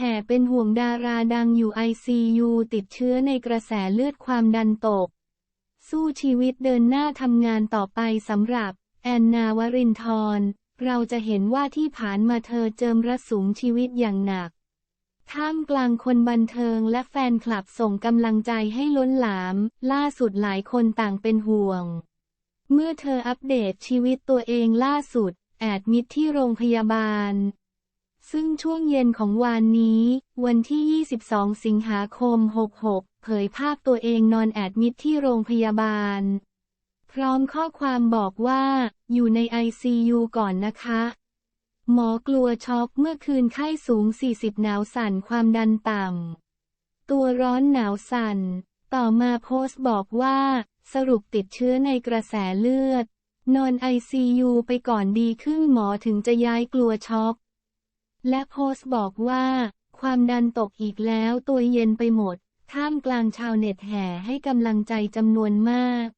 แห่เป็นห่วงดาราดังอยู่ ICU ติดเชื้อในกระแสเลือดความดันตก สู้ชีวิตเดินหน้าทำงานต่อไปสำหรับ แอนนาวรินทร์เราจะเห็นว่าที่ผ่านมาเธอเจิมระสุมชีวิตอย่างหนัก ท่ามกลางคนบันเทิงและแฟนคลับส่งกำลังใจให้ล้นหลาม ล่าสุดหลายคนต่างเป็นห่วง เมื่อเธออัปเดตชีวิตตัวเองล่าสุด แอดมิดที่โรงพยาบาล ซึ่งช่วงเย็นของวานนี้ วันที่ 22 สิงหาคม 66 เผยภาพตัวเองนอนแอดมิดที่โรงพยาบาล พร้อมข้อความบอกว่า อยู่ใน ICU ก่อนนะคะ หมอกลัวช็อกเมื่อคืนไข้สูง 40 หนาวสั่นความดันต่ำ ตัวร้อนหนาวสั่น ต่อมาโพสต์บอกว่า สรุปติดเชื้อในกระแสเลือด นอน ICU ไปก่อนดีขึ้นหมอถึงจะย้ายกลัวช็อก และโพสต์บอกว่า ความดันตกอีกแล้วตัวเย็นไปหมด ท่ามกลางชาวเน็ตแห่ให้กำลังใจจำนวนมาก